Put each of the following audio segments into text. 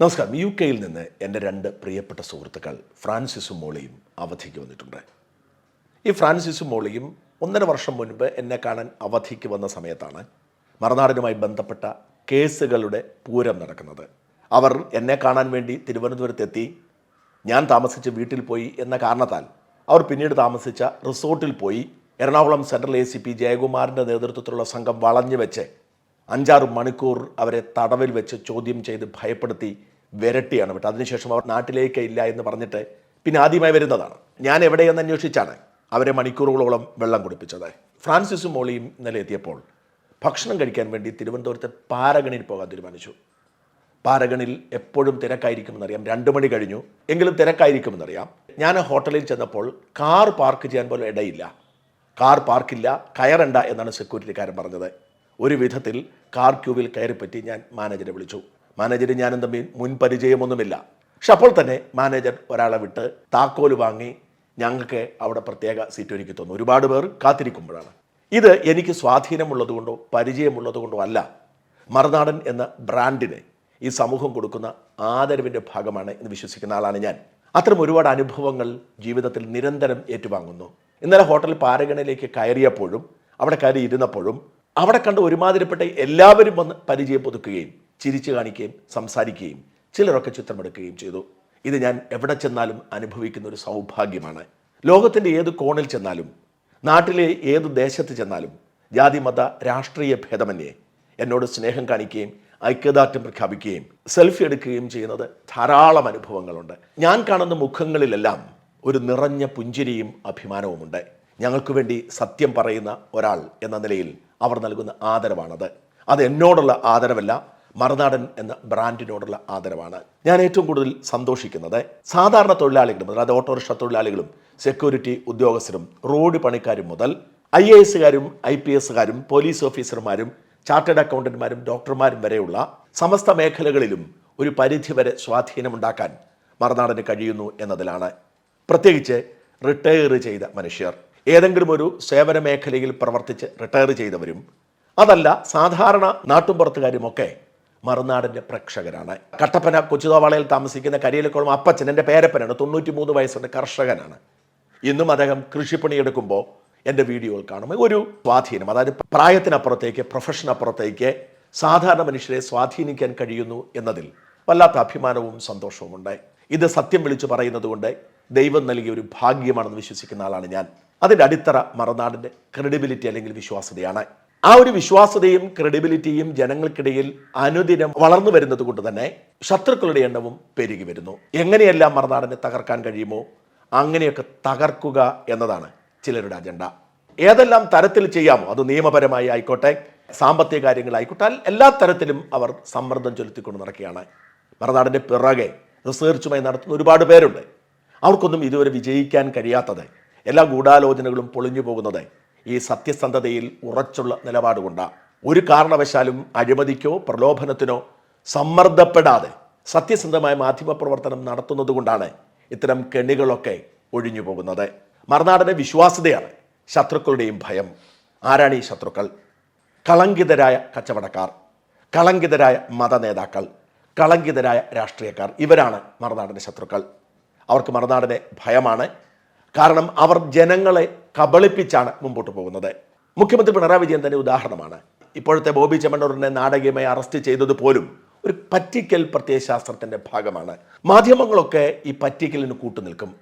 നമസ്കാരം. യു കെയിൽ നിന്ന് എന്റെ രണ്ട് പ്രിയപ്പെട്ട സുഹൃത്തുക്കൾ ഫ്രാൻസിസും മോളിയും അവധിക്ക് വന്നിട്ടുണ്ട്. ഈ ഫ്രാൻസിസും മോളിയും ഒന്നര വർഷം മുൻപ് എന്നെ കാണാൻ അവധിക്ക് വന്ന സമയത്താണ് മറുനാടിനുമായി ബന്ധപ്പെട്ട കേസുകളുടെ പൂരം നടക്കുന്നത്. അവർ എന്നെ കാണാൻ വേണ്ടി തിരുവനന്തപുരത്തെത്തി. ഞാൻ താമസിച്ച് വീട്ടിൽ പോയി എന്ന കാരണത്താൽ അവർ പിന്നീട് താമസിച്ച റിസോർട്ടിൽ പോയി. Ernakulam central A C P ജയകുമാറിന്റെ നേതൃത്വത്തിലുള്ള സംഘം വളഞ്ഞു വെച്ച് അഞ്ചാറ് മണിക്കൂർ അവരെ തടവിൽ വെച്ച് ചോദ്യം ചെയ്ത് ഭയപ്പെടുത്തി വിരട്ടിയാണ് വിട്ടത്. അതിനുശേഷം അവർ നാട്ടിലേക്ക് ഇല്ല എന്ന് പറഞ്ഞിട്ട് പിന്നെ ആദ്യമായി വരുന്നതാണ്. ഞാൻ എവിടെയെന്ന് അന്വേഷിച്ചാണ് അവരെ മണിക്കൂറുകളോളം വെള്ളം കുടിപ്പിച്ചത്. ഫ്രാൻസിസും മോളിയും ഇന്നലെ എത്തിയപ്പോൾ ഭക്ഷണം കഴിക്കാൻ വേണ്ടി തിരുവനന്തപുരത്തെ പാരഗണിൽ പോകാൻ തീരുമാനിച്ചു. പാരഗണിൽ എപ്പോഴും തിരക്കായിരിക്കുമെന്നറിയാം. രണ്ട് മണി കഴിഞ്ഞു. എങ്കിലും തിരക്കായിരിക്കുമെന്നറിയാം. ഞാൻ ഹോട്ടലിൽ ചെന്നപ്പോൾ കാർ പാർക്ക് ചെയ്യാൻ പോലും ഇടയില്ല. കാർ പാർക്കില്ല കയറണ്ട എന്നാണ് സെക്യൂരിറ്റിക്കാരൻ പറഞ്ഞത്. ഒരു വിധത്തിൽ കാർ ക്യൂവിൽ കയറിപ്പറ്റി ഞാൻ മാനേജറെ വിളിച്ചു. മാനേജറും ഞാനും തമ്മിൽ മുൻ പരിചയമൊന്നുമില്ല പക്ഷെ അപ്പോൾ തന്നെ മാനേജർ ഒരാളെ വിട്ട് താക്കോൽ വാങ്ങി ഞങ്ങൾക്ക് അവിടെ പ്രത്യേക സീറ്റ് ഒരുക്കി തന്നു. ഒരുപാട് പേർ കാത്തിരിക്കുമ്പോഴാണ്. ഇത് എനിക്ക് സ്വാധീനമുള്ളതുകൊണ്ടോ പരിചയമുള്ളതുകൊണ്ടോ അല്ല. മറുനാടൻ എന്ന ബ്രാൻഡിന് ഈ സമൂഹം കൊടുക്കുന്ന ആദരവിന്റെ ഭാഗമാണ് എന്ന് വിശ്വസിക്കുന്ന ആളാണ് ഞാൻ. അത്തരം ഒരുപാട് അനുഭവങ്ങൾ ജീവിതത്തിൽ നിരന്തരം ഏറ്റുവാങ്ങുന്നു. ഇന്നലെ ഹോട്ടൽ പാരഗണയിലേക്ക് കയറിയപ്പോഴും അവിടെ കയറി ഇരുന്നപ്പോഴും അവിടെ കണ്ട് ഒരുമാതിരിപ്പെട്ട എല്ലാവരും വന്ന് പരിചയം പുതുക്കുകയും ചിരിച്ചു കാണിക്കുകയും സംസാരിക്കുകയും ചിലരൊക്കെ ചിത്രമെടുക്കുകയും ചെയ്തു. ഇത് ഞാൻ എവിടെ ചെന്നാലും അനുഭവിക്കുന്ന ഒരു സൗഭാഗ്യമാണ്. ലോകത്തിന്റെ ഏത് കോണിൽ ചെന്നാലും നാട്ടിലെ ഏത് ദേശത്ത് ചെന്നാലും ജാതി മത രാഷ്ട്രീയ ഭേദമന്യേ എന്നോട് സ്നേഹം കാണിക്കുകയും ഐക്യദാർഢ്യം പ്രഖ്യാപിക്കുകയും സെൽഫി എടുക്കുകയും ചെയ്യുന്നത് ധാരാളം അനുഭവങ്ങളുണ്ട്. ഞാൻ കാണുന്ന മുഖങ്ങളിലെല്ലാം ഒരു നിറഞ്ഞ പുഞ്ചിരിയും അഭിമാനവുമുണ്ട്. ഞങ്ങൾക്ക് വേണ്ടി സത്യം പറയുന്ന ഒരാൾ എന്ന നിലയിൽ അവർ നൽകുന്ന ആദരവാണത്. അത് എന്നോടുള്ള ആദരവല്ല മറുനാടൻ എന്ന ബ്രാൻഡിനോടുള്ള ആദരവാണ്. ഞാൻ ഏറ്റവും കൂടുതൽ സന്തോഷിക്കുന്നത് സാധാരണ തൊഴിലാളികളും അതായത് ഓട്ടോറിക്ഷ തൊഴിലാളികളും സെക്യൂരിറ്റി ഉദ്യോഗസ്ഥരും റോഡ് പണിക്കാരും മുതൽ ഐ എ എസുകാരും ഐ പി എസുകാരും പോലീസ് ഓഫീസർമാരും ചാർട്ടേഡ് അക്കൗണ്ടന്റുമാരും ഡോക്ടർമാരും വരെയുള്ള സമസ്ത മേഖലകളിലും ഒരു പരിധിവരെ സ്വാധീനമുണ്ടാക്കാൻ മറുനാടന് കഴിയുന്നു എന്നതിലാണ്. പ്രത്യേകിച്ച് റിട്ടയർ ചെയ്ത മനുഷ്യർ. ഏതെങ്കിലും ഒരു സേവന മേഖലയിൽ പ്രവർത്തിച്ച് റിട്ടയർ ചെയ്തവരും അതല്ല സാധാരണ നാട്ടുമ്പുറത്തുകാരുമൊക്കെ മറുനാടിന്റെ പ്രേക്ഷകരാണ്. കട്ടപ്പന കൊച്ചുതോവാളയിൽ താമസിക്കുന്ന കരിയിലക്കുളം അപ്പച്ചൻ എന്റെ പേരപ്പനാണ് തൊണ്ണൂറ്റി മൂന്ന് വയസ്സുണ്ട് കർഷകനാണ്. ഇന്നും അദ്ദേഹം കൃഷിപ്പണിയെടുക്കുമ്പോൾ എന്റെ വീഡിയോകൾ കാണും. ഒരു സ്വാധീനം അതായത് പ്രായത്തിനപ്പുറത്തേക്ക് പ്രൊഫഷനപ്പുറത്തേക്ക് സാധാരണ മനുഷ്യരെ സ്വാധീനിക്കാൻ കഴിയുന്നു എന്നതിൽ വല്ലാത്ത അഭിമാനവും സന്തോഷവും സന്തോഷവുമുണ്ട്. ഇത് സത്യം വിളിച്ചു പറയുന്നത് കൊണ്ട് ദൈവം നൽകിയ ഒരു ഭാഗ്യമാണെന്ന് വിശ്വസിക്കുന്ന ആളാണ് ഞാൻ. അതിന്റെ അടിത്തറ മറുനാടിന്റെ ക്രെഡിബിലിറ്റി അല്ലെങ്കിൽ വിശ്വാസ്യതയാണ്. ആ ഒരു വിശ്വാസ്യതയും ക്രെഡിബിലിറ്റിയും ജനങ്ങൾക്കിടയിൽ അനുദിനം വളർന്നു വരുന്നത് കൊണ്ട് തന്നെ ശത്രുക്കളുടെ എണ്ണവും പെരുകി വരുന്നു. എങ്ങനെയെല്ലാം മറുനാടിനെ തകർക്കാൻ കഴിയുമോ അങ്ങനെയൊക്കെ തകർക്കുക എന്നതാണ് ചിലരുടെ അജണ്ട ഏതെല്ലാം തരത്തിൽ ചെയ്യാമോ അത് നിയമപരമായി ആയിക്കോട്ടെ സാമ്പത്തിക കാര്യങ്ങളായിക്കോട്ടെ എല്ലാ തരത്തിലും അവർ സമ്മർദ്ദം ചെലുത്തിക്കൊണ്ട് നടക്കുകയാണ്. മറുനാടിന്റെ പിറകെ റിസർച്ചുമായി നടത്തുന്ന ഒരുപാട് പേരുണ്ട്. അവർക്കൊന്നും ഇതുവരെ വിജയിക്കാൻ കഴിയാത്തത് എല്ലാ ഗൂഢാലോചനകളും പൊളിഞ്ഞു പോകുന്നത് ഈ സത്യസന്ധതയിൽ ഉറച്ചുള്ള നിലപാടുകൊണ്ടാണ് ഒരു കാരണവശാലും അഴിമതിക്കോ പ്രലോഭനത്തിനോ സമ്മർദ്ദപ്പെടാതെ സത്യസന്ധമായ മാധ്യമപ്രവർത്തനം നടത്തുന്നത് കൊണ്ടാണ് ഇത്തരം കെണികളൊക്കെ ഒഴിഞ്ഞു പോകുന്നത്. മറുനാടന്റെ വിശ്വാസ്യതയാണ് ശത്രുക്കളുടെയും ഭയം. ആരാണ് ഈ ശത്രുക്കൾ? കളങ്കിതരായ കച്ചവടക്കാർ കളങ്കിതരായ മതനേതാക്കൾ കളങ്കിതരായ രാഷ്ട്രീയക്കാർ. ഇവരാണ് മറുനാടിന്റെ ശത്രുക്കൾ. അവർക്ക് മറുനാടിനെ ഭയമാണ് കാരണം അവർ ജനങ്ങളെ കബളിപ്പിച്ചാണ് മുമ്പോട്ട് പോകുന്നത്. മുഖ്യമന്ത്രി പിണറായി വിജയൻ തന്നെ ഉദാഹരണമാണ്. ഇപ്പോഴത്തെ ബോബി ചെമ്മണ്ണൂരിനെ നാടകീയമായി അറസ്റ്റ് ചെയ്തത് പോലും ഒരു പറ്റിക്കൽ പ്രത്യയശാസ്ത്രത്തിന്റെ ഭാഗമാണ്. മാധ്യമങ്ങളൊക്കെ ഈ പറ്റിക്കലിന് കൂട്ടുനിൽക്കും.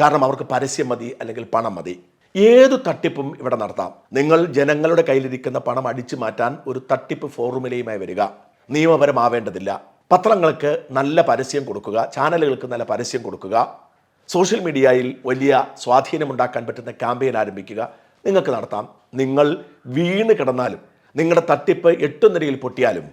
കാരണം അവർക്ക് പരസ്യം മതി അല്ലെങ്കിൽ പണം മതി. ഏത് തട്ടിപ്പും ഇവിടെ നടത്താം. നിങ്ങൾ ജനങ്ങളുടെ കയ്യിലിരിക്കുന്ന പണം അടിച്ചു മാറ്റാൻ ഒരു തട്ടിപ്പ് ഫോർമുലയുമായി വരിക. നിയമപരമാവേണ്ടതില്ല. പത്രങ്ങൾക്ക് നല്ല പരസ്യം കൊടുക്കുക. ചാനലുകൾക്ക് നല്ല പരസ്യം കൊടുക്കുക. സോഷ്യൽ മീഡിയയിൽ വലിയ സ്വാധീനമുണ്ടാക്കാൻ പറ്റുന്ന ക്യാമ്പയിൻ ആരംഭിക്കുക. നിങ്ങൾക്ക് നടത്താം. നിങ്ങൾ വീണ് കിടന്നാലും നിങ്ങളുടെ തട്ടിപ്പ് എട്ടും നിരയിൽ പൊട്ടിയാലും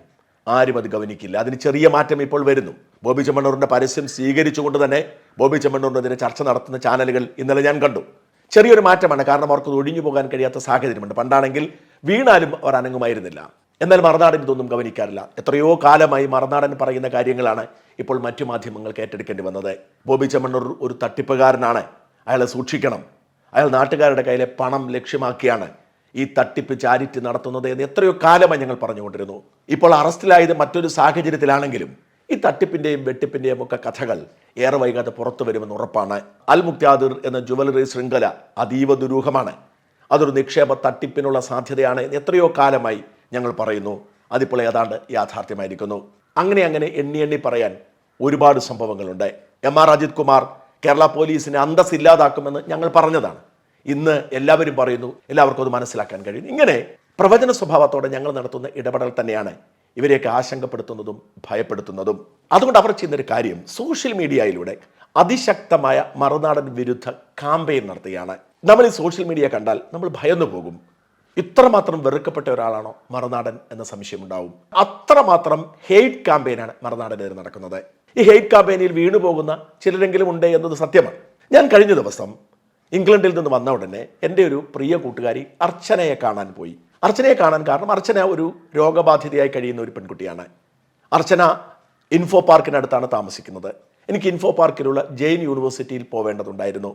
ആരും അത് ഗവനിക്കില്ല. അതിന് ചെറിയ മാറ്റം ഇപ്പോൾ വരുന്നു. ബോബി ചെമ്മണ്ണൂറിന്റെ പരസ്യം സ്വീകരിച്ചുകൊണ്ട് തന്നെ ബോബി ചെമ്മണ്ണൂറിനെതിരെ ചർച്ച നടത്തുന്ന ചാനലുകൾ ഇന്നലെ ഞാൻ കണ്ടു. ചെറിയൊരു മാറ്റമാണ്. കാരണം അവർക്ക് ഒഴിഞ്ഞു പോകാൻ കഴിയാത്ത സാഹചര്യമുണ്ട്. പണ്ടാണെങ്കിൽ വീണാലും അവർ അനങ്ങുമായിരുന്നില്ല. എന്നാൽ മറുനാടൻ ഇതൊന്നും ഗവനിക്കാറില്ല. എത്രയോ കാലമായി മറുനാടൻ പറയുന്ന കാര്യങ്ങളാണ് ഇപ്പോൾ മറ്റു മാധ്യമങ്ങൾക്ക് ഏറ്റെടുക്കേണ്ടി വന്നത്. ബോബി ചെമ്മണ്ണൂർ ഒരു തട്ടിപ്പുകാരനാണ്. അയാളെ സൂക്ഷിക്കണം. അയാൾ നാട്ടുകാരുടെ കയ്യിലെ പണം ലക്ഷ്യമാക്കിയാണ് ഈ തട്ടിപ്പ് ചാരിറ്റി നടത്തുന്നത് എന്ന് എത്രയോ കാലമായി ഞങ്ങൾ പറഞ്ഞുകൊണ്ടിരുന്നു. ഇപ്പോൾ അറസ്റ്റിലായത് മറ്റൊരു സാഹചര്യത്തിലാണെങ്കിലും ഈ തട്ടിപ്പിന്റെയും വെട്ടിപ്പിന്റെയും ഒക്കെ കഥകൾ ഏറെ വൈകാതെ പുറത്തു വരുമെന്ന് ഉറപ്പാണ്. അൽ മുക്താദിർ എന്ന ജുവലറി ശൃംഖല അതീവ ദുരൂഹമാണ്. അതൊരു നിക്ഷേപ തട്ടിപ്പിനുള്ള സാധ്യതയാണ് എത്രയോ കാലമായി ഞങ്ങൾ പറയുന്നു. അതിപ്പോൾ ഏതാണ്ട് യാഥാർത്ഥ്യമായിരിക്കുന്നു. അങ്ങനെ അങ്ങനെ എണ്ണി എണ്ണി പറയാൻ ഒരുപാട് സംഭവങ്ങളുണ്ട്. എം ആർ അജിത് കുമാർ കേരള പോലീസിനെ അന്തസ് ഇല്ലാതാക്കുമെന്ന് ഞങ്ങൾ പറഞ്ഞതാണ്. ഇന്ന് എല്ലാവരും പറയുന്നു എല്ലാവർക്കും അത് മനസ്സിലാക്കാൻ കഴിയും. ഇങ്ങനെ പ്രവചന സ്വഭാവത്തോടെ ഞങ്ങൾ നടത്തുന്ന ഇടപെടൽ തന്നെയാണ് ഇവരെയൊക്കെ ആശങ്കപ്പെടുത്തുന്നതും ഭയപ്പെടുത്തുന്നതും. അതുകൊണ്ട് അവർ ചെയ്യുന്നൊരു കാര്യം സോഷ്യൽ മീഡിയയിലൂടെ അതിശക്തമായ മറുനാടൻ വിരുദ്ധ കാമ്പയിൻ നടത്തുകയാണ്. നമ്മൾ ഈ സോഷ്യൽ മീഡിയ കണ്ടാൽ നമ്മൾ ഭയന്നു പോകും ഇത്രമാത്രം വെറുക്കപ്പെട്ട ഒരാളാണോ മറുനാടൻ എന്ന സംശയമുണ്ടാവും. അത്രമാത്രം ഹെയ്റ്റ് ക്യാമ്പയിനാണ് മറുനാടനെതിരെ നടക്കുന്നത്. ഈ ഹെയ്റ്റ് ക്യാമ്പയിനിൽ വീണു പോകുന്ന ചിലരെങ്കിലും ഉണ്ട് എന്നത് സത്യമാണ്. ഞാൻ കഴിഞ്ഞ ദിവസം ഇംഗ്ലണ്ടിൽ നിന്ന് വന്ന ഉടനെ എന്റെ ഒരു പ്രിയ കൂട്ടുകാരി അർച്ചനയെ കാണാൻ പോയി. അർച്ചനയെ കാണാൻ കാരണം അർച്ചന ഒരു രോഗബാധിതയായി കഴിയുന്ന ഒരു പെൺകുട്ടിയാണ്. അർച്ചന ഇൻഫോ പാർക്കിനടുത്താണ് താമസിക്കുന്നത്. എനിക്ക് ഇൻഫോ പാർക്കിലുള്ള ജെയിൻ യൂണിവേഴ്സിറ്റിയിൽ പോവേണ്ടതുണ്ടായിരുന്നു.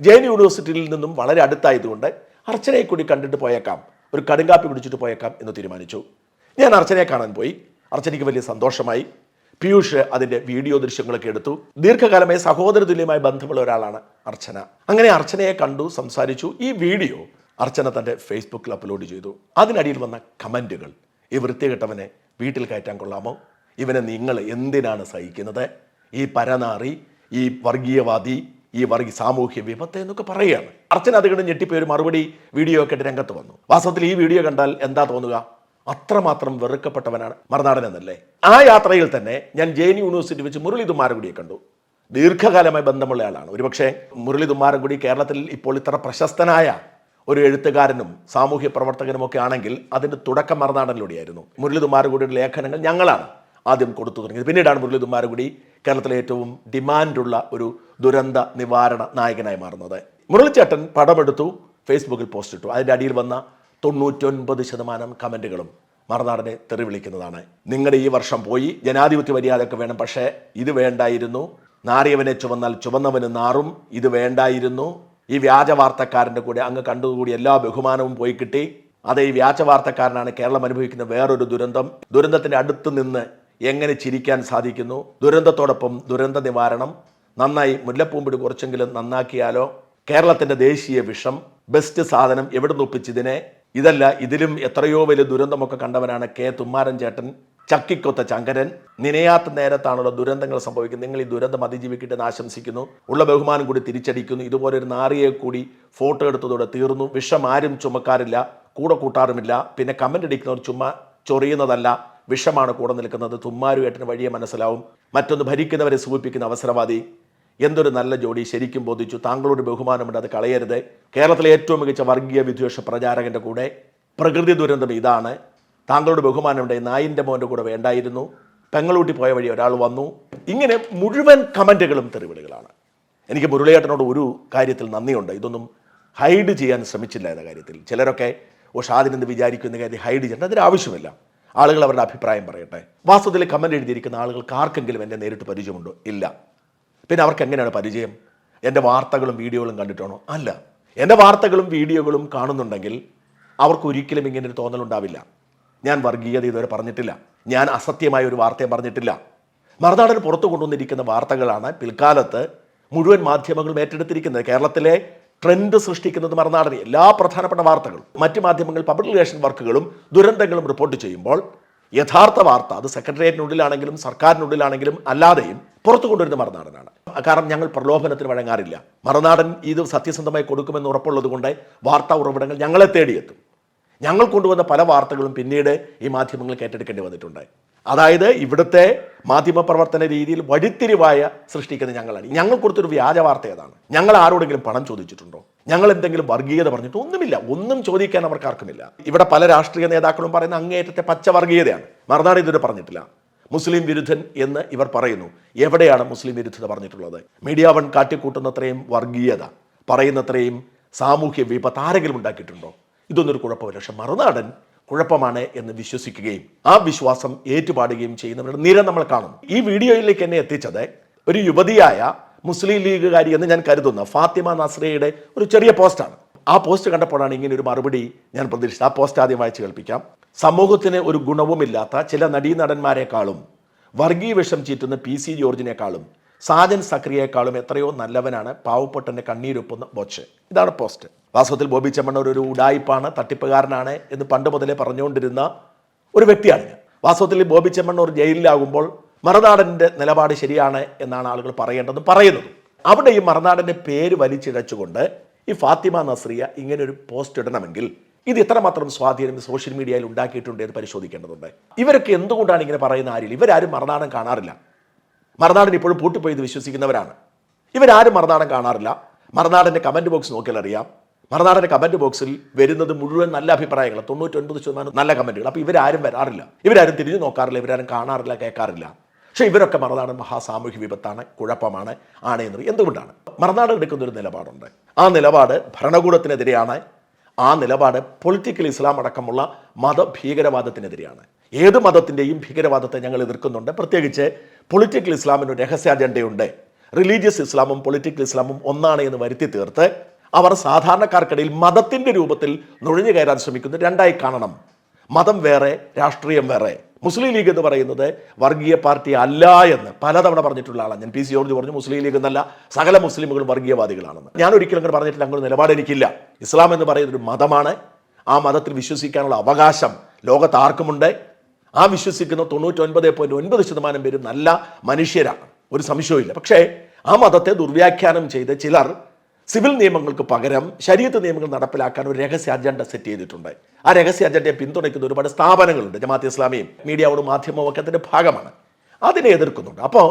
ജെയിൻ യൂണിവേഴ്സിറ്റിയിൽ നിന്നും വളരെ അടുത്തായതുകൊണ്ട് അർച്ചനയെ കൂടി കണ്ടിട്ട് പോയേക്കാം. ഒരു കടുങ്കാപ്പി പിടിച്ചിട്ട് പോയേക്കാം എന്ന് തീരുമാനിച്ചു. ഞാൻ അർച്ചനയെ കാണാൻ പോയി. അർച്ചനയ്ക്ക് വലിയ സന്തോഷമായി. പീയൂഷ് അതിന്റെ വീഡിയോ ദൃശ്യങ്ങളൊക്കെ എടുത്തു. ദീർഘകാലമായി സഹോദര തുല്യമായി ബന്ധമുള്ള ഒരാളാണ് അർച്ചന. അങ്ങനെ അർച്ചനയെ കണ്ടു സംസാരിച്ചു. ഈ വീഡിയോ അർച്ചന തന്റെ ഫേസ്ബുക്കിൽ അപ്ലോഡ് ചെയ്തു. അതിനടിയിൽ വന്ന കമന്റുകൾ ഈ വൃത്തികെട്ടവനെ വീട്ടിൽ കയറ്റാൻ കൊള്ളാമോ? ഇവനെ നിങ്ങൾ എന്തിനാണ് സഹിക്കുന്നത്? ഈ പരനാറി ഈ വർഗീയവാദി ഈ വർഗീയ സാമൂഹ്യ വിപത്ത് എന്നൊക്കെ പറയുകയാണ്. അർച്ചന അത് കണ്ട് ഞെട്ടിപ്പോയി ഒരു മറുപടി വീഡിയോ ഒക്കെ ആയിട്ട് രംഗത്ത് വന്നു. വാസ്തവത്തിൽ ഈ വീഡിയോ കണ്ടാൽ എന്താ തോന്നുക? അത്രമാത്രം വെറുക്കപ്പെട്ടവനാണ് മറുനാടൻ എന്നല്ലേ? ആ യാത്രയിൽ തന്നെ ഞാൻ ജെയിൻ യൂണിവേഴ്സിറ്റി വെച്ച് മുരളി തുമ്മാരകുടിയെ കണ്ടു. ദീർഘകാലമായി ബന്ധമുള്ള ആളാണ്. ഒരുപക്ഷെ മുരളി തുമ്മാരകുടി കേരളത്തിൽ ഇപ്പോൾ ഇത്ര പ്രശസ്തനായ ഒരു എഴുത്തുകാരനും സാമൂഹ്യ പ്രവർത്തകനുമൊക്കെ ആണെങ്കിൽ അതിന്റെ തുടക്കം മറുനാടനിലൂടെയായിരുന്നു. മുരളി തുമ്മാരകുടിയുടെ ലേഖനങ്ങൾ ഞങ്ങളാണ്. ആദ്യം കൊടുത്തു തുടങ്ങിയത്. പിന്നീടാണ് മുരളി കൂടി കേരളത്തിലെ ഏറ്റവും ഡിമാൻഡുള്ള ഒരു ദുരന്ത നിവാരണ നായകനായി മാറുന്നത്. മുരളിച്ചേട്ടൻ പടമെടുത്തു ഫേസ്ബുക്കിൽ പോസ്റ്റ് ഇട്ടു. അതിന്റെ അടിയിൽ വന്ന തൊണ്ണൂറ്റൊൻപത് ശതമാനം കമന്റുകളും മറുനാടനെ തെറി വിളിക്കുന്നതാണ് നിങ്ങളുടെ ഈ വർഷം പോയി ജനാധിപത്യ മര്യാദയൊക്കെ വേണം പക്ഷേ ഇത് വേണ്ടായിരുന്നു. നാറിയവനെ ചുവന്നാൽ ചുവന്നവന് നാറും ഇത് വേണ്ടായിരുന്നു. ഈ വ്യാജ വാർത്തക്കാരന്റെ കൂടെ അങ്ങ് കണ്ടുകൂടി എല്ലാ ബഹുമാനവും പോയി കിട്ടി. അതേ ഈ വ്യാജ വാർത്തക്കാരനാണ് കേരളം അനുഭവിക്കുന്ന വേറൊരു ദുരന്തം. ദുരന്തത്തിന്റെ അടുത്ത് നിന്ന് എങ്ങനെ ചിരിക്കാൻ സാധിക്കുന്നു? ദുരന്തത്തോടൊപ്പം ദുരന്ത നിവാരണം. നന്നായി മുല്ലപ്പൂമ്പിടി കുറച്ചെങ്കിലും നന്നാക്കിയാലോ? കേരളത്തിന്റെ ദേശീയ വിഷം ബെസ്റ്റ് സാധനം എവിടെ ഒപ്പിച്ചതിനെ? ഇതല്ല ഇതിലും എത്രയോ വലിയ ദുരന്തമൊക്കെ കണ്ടവനാണ് കെ തുമ്മാരൻ ചേട്ടൻ. ചക്കിക്കൊത്ത ചങ്കരൻ. നിനയാത്ത നേരത്താണല്ലോ ദുരന്തങ്ങൾ സംഭവിക്കുന്നത്. നിങ്ങൾ ഈ ദുരന്തം അതിജീവിക്കട്ടെ എന്ന് ആശംസിക്കുന്നു. ഉള്ള ബഹുമാനം കൂടി തിരിച്ചടിക്കുന്നു. ഇതുപോലെ ഒരു നാറിയെ കൂടി ഫോട്ടോ എടുത്തതോടെ തീർന്നു. വിഷം ആരും ചുമക്കാറില്ല കൂടെ കൂട്ടാറുമില്ല. പിന്നെ കമന്റ് അടിക്കുന്നവർ ചുമ്മാ ചൊറിയുന്നതല്ല. വിഷമാണ് കൂടെ നിൽക്കുന്നത്. തുമ്മാരുവേട്ടന് വഴിയെ മനസ്സിലാവും. മറ്റൊന്ന് ഭരിക്കുന്നവരെ സൂചിപ്പിക്കുന്ന അവസരവാദി. എന്തൊരു നല്ല ജോഡി. ശരിക്കും ബോധിച്ചു. താങ്കളോട് ബഹുമാനമുണ്ട്. അത് കളയരുത്. കേരളത്തിലെ ഏറ്റവും മികച്ച വർഗീയ വിദ്വേഷ പ്രചാരകന്റെ കൂടെ പ്രകൃതി ദുരന്തം ഇതാണ്. താങ്കളോട് ബഹുമാനമുണ്ട്. നായിന്റെ മോന്റെ കൂടെ വേണ്ടായിരുന്നു. പെങ്ങളൂട്ടി പോയ വഴി ഒരാൾ വന്നു. ഇങ്ങനെ മുഴുവൻ കമന്റുകളും തെറിവിളികളാണ്. എനിക്ക് മുരളിയേട്ടനോട് ഒരു കാര്യത്തിൽ നന്ദിയുണ്ട്. ഇതൊന്നും ഹൈഡ് ചെയ്യാൻ ശ്രമിച്ചില്ല എന്ന കാര്യത്തിൽ. ചിലരൊക്കെ ഓ ഷാദിനെന്ന് വിചാരിക്കുന്ന കാര്യം ഹൈഡ് ചെയ്യേണ്ട. അതിന് ആവശ്യമില്ല. ആളുകൾ അവരുടെ അഭിപ്രായം പറയട്ടെ. വാസ്തവത്തിൽ കമന്റ് എഴുതിയിരിക്കുന്ന ആളുകൾക്ക് ആർക്കെങ്കിലും എന്നെ നേരിട്ട് പരിചയമുണ്ടോ? ഇല്ല. പിന്നെ അവർക്ക് എങ്ങനെയാണ് പരിചയം? എന്റെ വാർത്തകളും വീഡിയോകളും കണ്ടിട്ടാണോ? അല്ല. എന്റെ വാർത്തകളും വീഡിയോകളും കാണുന്നുണ്ടെങ്കിൽ അവർക്ക് ഒരിക്കലും ഇങ്ങനെ ഒരു തോന്നലുണ്ടാവില്ല ഞാൻ വർഗീയത ഇതുവരെ പറഞ്ഞിട്ടില്ല. ഞാൻ അസത്യമായ ഒരു വാർത്തയും പറഞ്ഞിട്ടില്ല. മറുനാടൻ പുറത്തു കൊണ്ടുവന്നിരിക്കുന്ന വാർത്തകളാണ് പിൽക്കാലത്ത് മുഴുവൻ മാധ്യമങ്ങളും ഏറ്റെടുത്തിരിക്കുന്നത്. കേരളത്തിലെ ട്രെൻഡ് സൃഷ്ടിക്കുന്നത് മറുനാടനെ എല്ലാ പ്രധാനപ്പെട്ട വാർത്തകളും മറ്റ് മാധ്യമങ്ങൾ പബ്ലിക് റിലേഷൻ വർക്കുകളും ദുരന്തങ്ങളും റിപ്പോർട്ട് ചെയ്യുമ്പോൾ യഥാർത്ഥ വാർത്ത അത് സെക്രട്ടേറിയറ്റിനുള്ളിലാണെങ്കിലും സർക്കാരിനുള്ളിലാണെങ്കിലും അല്ലാതെയും പുറത്തു കൊണ്ടുവരുന്ന മറുനാടനാണ് കാരണം ഞങ്ങൾ പ്രലോഭനത്തിന് വഴങ്ങാറില്ല. മറുനാടൻ ഇത് സത്യസന്ധമായി കൊടുക്കുമെന്ന് ഉറപ്പുള്ളത് കൊണ്ട് വാർത്താ ഉറവിടങ്ങൾ ഞങ്ങളെ തേടിയെത്തും. ഞങ്ങൾ കൊണ്ടുവന്ന പല വാർത്തകളും പിന്നീട് ഈ മാധ്യമങ്ങൾ ഏറ്റെടുക്കേണ്ടി വന്നിട്ടുണ്ട്. അതായത് ഇവിടുത്തെ മാധ്യമപ്രവർത്തന രീതിയിൽ വഴിത്തിരിവായ സൃഷ്ടിക്കുന്ന ഞങ്ങളാണ്. ഞങ്ങൾ കൊടുത്തൊരു വ്യാജ വാർത്ത ഏതാണ്? ഞങ്ങൾ ആരോടെങ്കിലും പണം ചോദിച്ചിട്ടുണ്ടോ? ഞങ്ങൾ എന്തെങ്കിലും വർഗീയത പറഞ്ഞിട്ട് ഒന്നുമില്ല. ഒന്നും ചോദിക്കാൻ അവർക്ക് ആർക്കുമില്ല. ഇവിടെ പല രാഷ്ട്രീയ നേതാക്കളും പറയുന്ന അങ്ങേയറ്റത്തെ പച്ച വർഗീയതയാണ്. മറുനാട് ഇതുവരെ പറഞ്ഞിട്ടില്ല. മുസ്ലിം വിരുദ്ധൻ എന്ന് ഇവർ പറയുന്നു. എവിടെയാണ് മുസ്ലിം വിരുദ്ധത പറഞ്ഞിട്ടുള്ളത്? മീഡിയ വൺ കാട്ടിക്കൂട്ടുന്നത്രയും വർഗീയത പറയുന്നത്രയും സാമൂഹ്യ വിപത്ത് ആരെങ്കിലും ഉണ്ടാക്കിയിട്ടുണ്ടോ? ഇതൊന്നൊരു കുഴപ്പമില്ല. പക്ഷെ മറുനാടൻ കുഴപ്പമാണ് എന്ന് വിശ്വസിക്കുകയും ആ വിശ്വാസം ഏറ്റുപാടുകയും ചെയ്യുന്നവരുടെ നിര നമ്മൾ കാണുന്നു. ഈ വീഡിയോയിലേക്ക് എന്നെ എത്തിച്ചത് ഒരു യുവതിയായ മുസ്ലിം ലീഗുകാരി എന്ന് ഞാൻ കരുതുന്ന. ഫാത്തിമ നസ്രയുടെ ഒരു ചെറിയ പോസ്റ്റാണ്. ആ പോസ്റ്റ് കണ്ടപ്പോഴാണ് ഇങ്ങനെ ഒരു മറുപടി ഞാൻ പ്രതീക്ഷിച്ചത്. ആ പോസ്റ്റ് ആദ്യം വായിച്ച് കേൾപ്പിക്കാം. സമൂഹത്തിന് ഒരു ഗുണവുമില്ലാത്ത ചില നടീനടന്മാരെക്കാളും വർഗീയ വിഷം ചീറ്റുന്ന പി സി ജോർജിനേക്കാളും സാജൻ സക്രിയേക്കാളും എത്രയോ നല്ലവനാണ്. പാവപ്പെട്ടന്റെ കണ്ണീരൊപ്പുന്ന ബോച്ച്. ഇതാണ് പോസ്റ്റ് വാസ്തവത്തിൽ ബോബി ചെമ്മണ്ണൂർ ഒരു ഉടായിപ്പാണ് തട്ടിപ്പുകാരനാണ് എന്ന് പണ്ട് മുതലേ പറഞ്ഞുകൊണ്ടിരുന്ന ഒരു വ്യക്തിയാണ് ഞാൻ. വാസ്തവത്തിൽ ബോബി ചെമ്മണ്ണൂർ ജയിലിലാകുമ്പോൾ മറുനാടന്റെ നിലപാട് ശരിയാണ് എന്നാണ് ആളുകൾ പറയേണ്ടതും പറയുന്നതും. അവിടെ ഈ മറുനാടന്റെ പേര് വലിച്ചിഴച്ചുകൊണ്ട് ഈ ഫാത്തിമ നസ്രിയ ഇങ്ങനെ ഒരു പോസ്റ്റ് ഇടണമെങ്കിൽ ഇത് ഇത്രമാത്രം സ്വാധീനം സോഷ്യൽ മീഡിയയിൽ ഉണ്ടാക്കിയിട്ടുണ്ട് എന്ന് പരിശോധിക്കേണ്ടതുണ്ട്. ഇവരൊക്കെ എന്തുകൊണ്ടാണ് ഇങ്ങനെ പറയുന്ന ആരിൽ ഇവരാരും മറുനാടൻ കാണാറില്ല. മറുനാടൻ ഇപ്പോഴും പൂട്ടിപ്പോയി വിശ്വസിക്കുന്നവരാണ്. ഇവരാരും മറുനാടൻ കാണാറില്ല. മറുനാടന്റെ കമന്റ് ബോക്സ് നോക്കിയാൽ അറിയാം. മറുനാടന്റെ കമന്റ് ബോക്സിൽ വരുന്നത് മുഴുവൻ നല്ല അഭിപ്രായങ്ങൾ തൊണ്ണൂറ്റൊൻപത് ശതമാനം നല്ല കമന്റുകൾ അപ്പോൾ ഇവരാരും വരാറില്ല. ഇവരാരും തിരിഞ്ഞു നോക്കാറില്ല. ഇവരാരും കാണാറില്ല കേൾക്കാറില്ല. പക്ഷേ ഇവരൊക്കെ മറുനാടൻ മഹാസാമൂഹ്യ വിപത്താണ് കുഴപ്പമാണ് ആണ് എന്ന് എന്തുകൊണ്ടാണ്? മറുനാട് എടുക്കുന്ന ഒരു നിലപാടുണ്ട്. ആ നിലപാട് ഭരണകൂടത്തിനെതിരെയാണ്. ആ നിലപാട് പൊളിറ്റിക്കൽ ഇസ്ലാം അടക്കമുള്ള മതഭീകരവാദത്തിനെതിരെയാണ്. ഏത് മതത്തിന്റെയും ഭീകരവാദത്തെ ഞങ്ങൾ എതിർക്കുന്നുണ്ട്. പ്രത്യേകിച്ച് പൊളിറ്റിക്കൽ ഇസ്ലാമിന് രഹസ്യ അജണ്ടയുണ്ട്. റിലീജിയസ് ഇസ്ലാമും പൊളിറ്റിക്കൽ ഇസ്ലാമും ഒന്നാണ് എന്ന് വരുത്തി തീർത്ത് അവർ സാധാരണക്കാർക്കിടയിൽ മതത്തിന്റെ രൂപത്തിൽ നുഴഞ്ഞു കയറാൻ ശ്രമിക്കുന്നത് രണ്ടായി കാണണം. മതം വേറെ രാഷ്ട്രീയം വേറെ. മുസ്ലിം ലീഗ് എന്ന് പറയുന്നത് വർഗീയ പാർട്ടി അല്ല എന്ന് പലതവണ പറഞ്ഞിട്ടുള്ള ആളാണ്. ഞാൻ പി സി ജോർജ് പറഞ്ഞു മുസ്ലിം ലീഗ് എന്നല്ല സകല മുസ്ലിമുകൾ വർഗീയവാദികളാണെന്ന്. ഞാൻ ഒരിക്കലും അങ്ങനെ പറഞ്ഞിട്ടില്ല അങ്ങനെ നിലപാട് എനിക്കില്ല. ഇസ്ലാം എന്ന് പറയുന്നത് ഒരു മതമാണ്. ആ മതത്തിൽ വിശ്വസിക്കാനുള്ള അവകാശം ലോകത്ത് ആർക്കുമുണ്ട് ആ വിശ്വസിക്കുന്ന തൊണ്ണൂറ്റൊൻപത് പോയിന്റ് ഒൻപത് ശതമാനം പേരും നല്ല മനുഷ്യരാണ്. ഒരു സംശയവുമില്ല. പക്ഷേ ആ മതത്തെ ദുർവ്യാഖ്യാനം ചെയ്ത് ചിലർ സിവിൽ നിയമങ്ങൾക്ക് പകരം ശരീരത്ത് നിയമങ്ങൾ നടപ്പിലാക്കാൻ ഒരു രഹസ്യ അജണ്ട സെറ്റ് ചെയ്തിട്ടുണ്ട്. ആ രഹസ്യ അജണ്ടയെ പിന്തുണയ്ക്കുന്ന ഒരുപാട് സ്ഥാപനങ്ങളുണ്ട്. ജമാഅത്ത് ഇസ്ലാമിയും മീഡിയയോടും മാധ്യമവും ഒക്കെ അതിന്റെ ഭാഗമാണ്. അതിനെ എതിർക്കുന്നുണ്ട്. അപ്പോൾ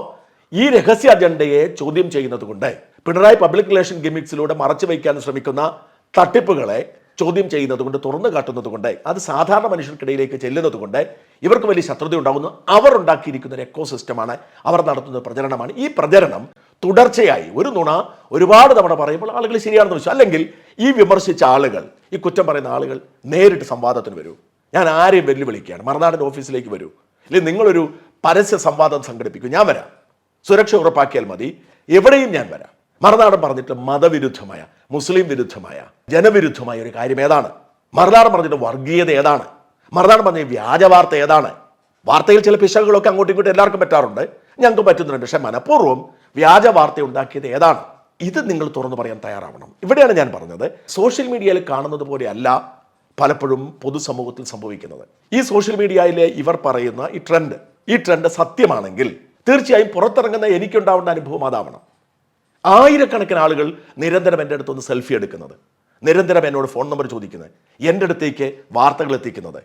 ഈ രഹസ്യ അജണ്ടയെ ചോദ്യം ചെയ്യുന്നത് കൊണ്ട് പിണറായി പബ്ലിക് റിലേഷൻ ഗിമിക്സിലൂടെ മറച്ചു വയ്ക്കാൻ ശ്രമിക്കുന്ന തട്ടിപ്പുകളെ ചോദ്യം ചെയ്യുന്നത് കൊണ്ട് തുറന്നു കാട്ടുന്നത് കൊണ്ട് അത് സാധാരണ മനുഷ്യർക്കിടയിലേക്ക് ചെല്ലുന്നത് കൊണ്ട് ഇവർക്ക് വലിയ ശത്രുത ഉണ്ടാകുന്നു അവർ ഉണ്ടാക്കിയിരിക്കുന്ന ഒരു എക്കോ സിസ്റ്റമാണ് അവർ നടത്തുന്ന പ്രചരണമാണ്. ഈ പ്രചരണം തുടർച്ചയായി ഒരു നുണ ഒരുപാട് തവണ പറയുമ്പോൾ ആളുകൾ ശരിയാണെന്ന് വെച്ചു. അല്ലെങ്കിൽ ഈ വിമർശിച്ച ആളുകൾ ഈ കുറ്റം പറയുന്ന ആളുകൾ നേരിട്ട് സംവാദത്തിന് വരൂ. ഞാൻ ആരെയും വെല്ലുവിളിക്കുകയാണ്. മറുനാടിന്റെ ഓഫീസിലേക്ക് വരൂ. അല്ലെങ്കിൽ നിങ്ങളൊരു പരസ്യ സംവാദം സംഘടിപ്പിക്കും. ഞാൻ വരാം. സുരക്ഷ ഉറപ്പാക്കിയാൽ മതി. എവിടെയും ഞാൻ വരാം. മറുനാടൻ പറഞ്ഞിട്ട് മതവിരുദ്ധമായ മുസ്ലിം വിരുദ്ധമായ ജനവിരുദ്ധമായ ഒരു കാര്യം ഏതാണ്? മറുനാടൻ പറഞ്ഞിട്ട് വർഗീയത ഏതാണ്? മറുനാടൻ പറഞ്ഞ വ്യാജ വാർത്ത ഏതാണ്? വാർത്തയിൽ ചില പിശകുകളൊക്കെ അങ്ങോട്ടും ഇങ്ങോട്ടും എല്ലാവർക്കും പറ്റാറുണ്ട്. ഞങ്ങൾക്ക് പറ്റുന്നുണ്ട്. പക്ഷേ മനഃപൂർവം വ്യാജ വാർത്ത ഉണ്ടാക്കിയത് ഏതാണ്? ഇത് നിങ്ങൾ തുറന്നു പറയാൻ തയ്യാറാവണം. ഇവിടെയാണ് ഞാൻ പറഞ്ഞത്. സോഷ്യൽ മീഡിയയിൽ കാണുന്നത് പോലെയല്ല പലപ്പോഴും പൊതുസമൂഹത്തിൽ സംഭവിക്കുന്നത്. ഈ സോഷ്യൽ മീഡിയയിലെ ഇവർ പറയുന്ന ഈ ട്രെൻഡ് ഈ ട്രെൻഡ് സത്യമാണെങ്കിൽ തീർച്ചയായും പുറത്തിറങ്ങുന്ന എനിക്കുണ്ടാവേണ്ട അനുഭവം അതാവണം. ആയിരക്കണക്കിന് ആളുകൾ നിരന്തരം എന്റെ അടുത്തൊന്ന് സെൽഫി എടുക്കുന്നത്. നിരന്തരം എന്നോട് ഫോൺ നമ്പർ ചോദിക്കുന്നത്. എന്റെ അടുത്തേക്ക് വാർത്തകൾ എത്തിക്കുന്നത്.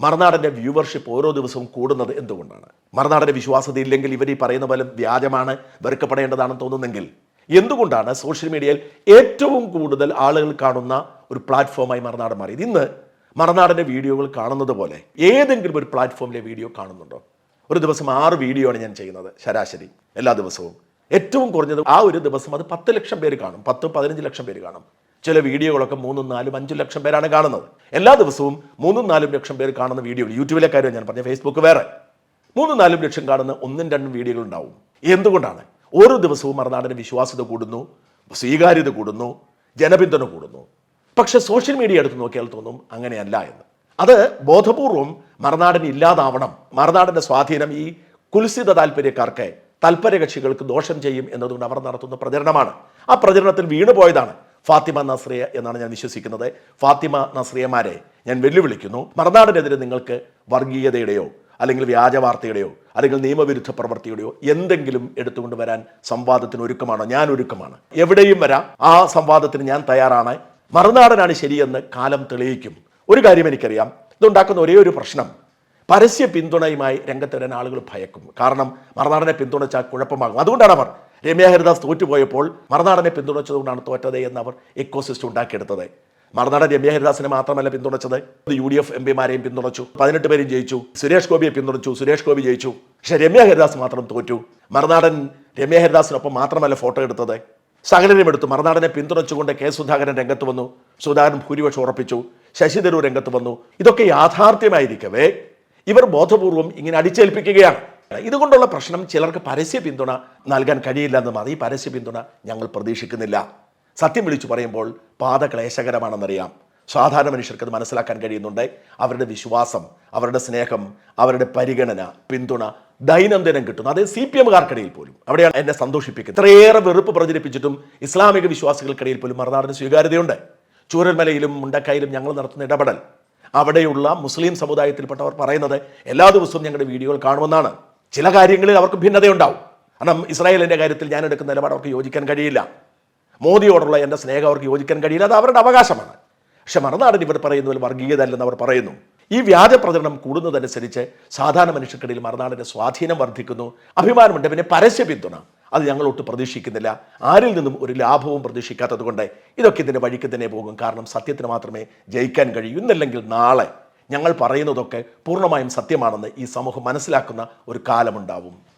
മറുനാടന്റെ വ്യൂവർഷിപ്പ് ഓരോ ദിവസവും കൂടുന്നത് എന്തുകൊണ്ടാണ്? മറുനാടന്റെ വിശ്വാസത ഇല്ലെങ്കിൽ ഇവർ ഈ പറയുന്ന പോലെ വ്യാജമാണ് വെറുക്കപ്പെടേണ്ടതാണെന്ന് തോന്നുന്നെങ്കിൽ എന്തുകൊണ്ടാണ് സോഷ്യൽ മീഡിയയിൽ ഏറ്റവും കൂടുതൽ ആളുകൾ കാണുന്ന ഒരു പ്ലാറ്റ്ഫോമായി മറുനാടൻ മാറിയത്? ഇന്ന് മറുനാടന്റെ വീഡിയോകൾ കാണുന്നത് പോലെ ഏതെങ്കിലും ഒരു പ്ലാറ്റ്ഫോമിലെ വീഡിയോ കാണുന്നുണ്ടോ? ഒരു ദിവസം ആറ് വീഡിയോ ആണ് ഞാൻ ചെയ്യുന്നത് ശരാശരി. എല്ലാ ദിവസവും. ഏറ്റവും കുറഞ്ഞത് ആ ഒരു ദിവസം അത് പത്ത് ലക്ഷം പേര് കാണും പത്ത് പതിനഞ്ച് ലക്ഷം പേര് കാണും. ചില വീഡിയോകളൊക്കെ മൂന്നും നാലും അഞ്ചും ലക്ഷം പേരാണ് കാണുന്നത്. എല്ലാ ദിവസവും മൂന്നും നാലും ലക്ഷം പേര് കാണുന്ന വീഡിയോ യൂട്യൂബിലെ കാര്യം ഞാൻ പറഞ്ഞ ഫേസ്ബുക്ക് വേറെ. മൂന്നും നാലും ലക്ഷം കാണുന്ന ഒന്നും രണ്ടും വീഡിയോകൾ ഉണ്ടാവും. എന്തുകൊണ്ടാണ്? ഓരോ ദിവസവും മറുനാടിന് വിശ്വാസ്യത കൂടുന്നു സ്വീകാര്യത കൂടുന്നു ജനപിന്തുണ കൂടുന്നു. പക്ഷെ സോഷ്യൽ മീഡിയ എടുത്ത് നോക്കിയാൽ തോന്നും അങ്ങനെയല്ല എന്ന്. അത് ബോധപൂർവം മറുനാടിന് ഇല്ലാതാവണം. മറുനാടിന്റെ സ്വാധീനം ഈ കുൽസിത താല്പര്യക്കാർക്ക് താല്പര്യ കക്ഷികൾക്ക് ദോഷം ചെയ്യും എന്നതുകൊണ്ട് അവർ നടത്തുന്ന പ്രചരണമാണ്. ആ പ്രചരണത്തിൽ വീണുപോയതാണ്. ഫാത്തിമ നസ്രിയ എന്നാണ് ഞാൻ വിശ്വസിക്കുന്നത്. ഫാത്തിമ നസ്രിയമാരെ ഞാൻ വെല്ലുവിളിക്കുന്നു. മറുനാടിനെതിരെ നിങ്ങൾക്ക് വർഗീയതയുടെയോ അല്ലെങ്കിൽ വ്യാജ വാർത്തയുടെയോ അല്ലെങ്കിൽ നിയമവിരുദ്ധ പ്രവൃത്തിയുടെയോ എന്തെങ്കിലും എടുത്തുകൊണ്ട് വരാൻ സംവാദത്തിന് ഒരുക്കമാണോ? ഞാൻ ഒരുക്കമാണ്. എവിടെയും വരാം. ആ സംവാദത്തിന് ഞാൻ തയ്യാറാണ്. മറുനാടനാണ് ശരിയെന്ന് കാലം തെളിയിക്കും. ഒരു കാര്യം എനിക്കറിയാം. ഇതുണ്ടാക്കുന്ന ഒരേ ഒരു പ്രശ്നം. പരസ്യ പിന്തുണയുമായി രംഗത്ത് വരാൻ ആളുകൾ ഭയക്കും. കാരണം മറുനാടനെ പിന്തുണച്ചാൽ കുഴപ്പമാകും. അതുകൊണ്ടാണ് അവർ രമ്യ ഹരിദാസ് തോറ്റുപോയപ്പോൾ മറുനാടനെ പിന്തുണച്ചതുകൊണ്ടാണ് തോറ്റത് എന്ന് അവർ എക്കോസിസ്റ്റം ഉണ്ടാക്കിയെടുത്തത്. മറുനാടൻ രമ്യ ഹരിദാസിനെ മാത്രമല്ല പിന്തുണച്ചത്. യു ഡി എഫ് എം പിമാരെയും പിന്തുണച്ചു. പതിനെട്ട് പേരും ജയിച്ചു. സുരേഷ് ഗോപിയെ പിന്തുണച്ചു. സുരേഷ് ഗോപി ജയിച്ചു. പക്ഷേ രമ്യ ഹരിദാസ് മാത്രം തോറ്റു. മറുനാടൻ രമ്യ ഹരിദാസിനൊപ്പം മാത്രമല്ല ഫോട്ടോ എടുത്തത്. സകലരും എടുത്തു. മറുനാടനെ പിന്തുണച്ചുകൊണ്ട് കെ സുധാകരൻ രംഗത്ത് വന്നു. സുധാകരൻ ഭൂരിപക്ഷം ഉറപ്പിച്ചു. ശശി തരൂർ രംഗത്ത് വന്നു. ഇതൊക്കെ യാഥാർത്ഥ്യമായിരിക്കവേ. ഇവർ ബോധപൂർവം ഇങ്ങനെ അടിച്ചേൽപ്പിക്കുകയാണ്. ഇതുകൊണ്ടുള്ള പ്രശ്നം ചിലർക്ക് പരസ്യ പിന്തുണ നൽകാൻ കഴിയില്ല എന്ന് മാത്രം. ഈ പരസ്യ പിന്തുണ ഞങ്ങൾ പ്രതീക്ഷിക്കുന്നില്ല. സത്യം വിളിച്ചു പറയുമ്പോൾ പാത ക്ലേശകരമാണെന്നറിയാം. സാധാരണ മനുഷ്യർക്ക് അത് മനസ്സിലാക്കാൻ കഴിയുന്നുണ്ട്. അവരുടെ വിശ്വാസം അവരുടെ സ്നേഹം അവരുടെ പരിഗണന പിന്തുണ ദൈനംദിനം കിട്ടുന്നു. അതേ സി പി എമ്മുകാർക്കിടയിൽ പോലും. അവിടെയാണ് എന്നെ സന്തോഷിപ്പിക്കുന്നത് ഇത്രയേറെ വെറുപ്പ് പ്രചരിപ്പിച്ചിട്ടും ഇസ്ലാമിക വിശ്വാസികൾക്കിടയിൽ പോലും മറുനാടിന് സ്വീകാര്യതയുണ്ട്. ചൂരൽമലയിലും മുണ്ടക്കയിലും ഞങ്ങൾ നടത്തുന്ന ഇടപെടൽ. അവിടെയുള്ള മുസ്ലിം സമുദായത്തിൽപ്പെട്ടവർ പറയുന്നത് എല്ലാ ദിവസവും ഞങ്ങളുടെ വീഡിയോകൾ കാണുമെന്നാണ്. ചില കാര്യങ്ങളിൽ അവർക്ക് ഭിന്നതയുണ്ടാവും. കാരണം ഇസ്രായേലിന്റെ കാര്യത്തിൽ ഞാൻ എടുക്കുന്ന നിലപാട് അവർക്ക് യോജിക്കാൻ കഴിയില്ല. മോദിയോടുള്ള എന്റെ സ്നേഹം അവർക്ക് യോജിക്കാൻ കഴിയില്ല. അത് അവരുടെ അവകാശമാണ്. പക്ഷെ മറുനാടൻ ഇവർ പറയുന്നതിൽ വർഗീയത അല്ലെന്ന് അവർ പറയുന്നു. ഈ വ്യാജ പ്രചരണം കൂടുന്നതനുസരിച്ച് സാധാരണ മനുഷ്യർക്കിടയിൽ മറുനാടിന്റെ സ്വാധീനം വർദ്ധിക്കുന്നു. അഭിമാനമുണ്ട്. പിന്നെ പരസ്യ പിന്തുണ. അത് ഞങ്ങൾ ഒട്ട് പ്രതീക്ഷിക്കുന്നില്ല. ആരിൽ നിന്നും ഒരു ലാഭവും പ്രതീക്ഷിക്കാത്തത് കൊണ്ട് ഇതൊക്കെ ഇതിന്റെ വഴിക്ക് തന്നെ പോകും. കാരണം സത്യത്തിന് മാത്രമേ ജയിക്കാൻ കഴിയൂ. ഇന്നല്ലെങ്കിൽ നാളെ ഞങ്ങൾ പറയുന്നതൊക്കെ പൂർണമായും സത്യമാണെന്ന് ഈ സമൂഹം മനസ്സിലാക്കുന്ന ഒരു കാലമുണ്ടാവും.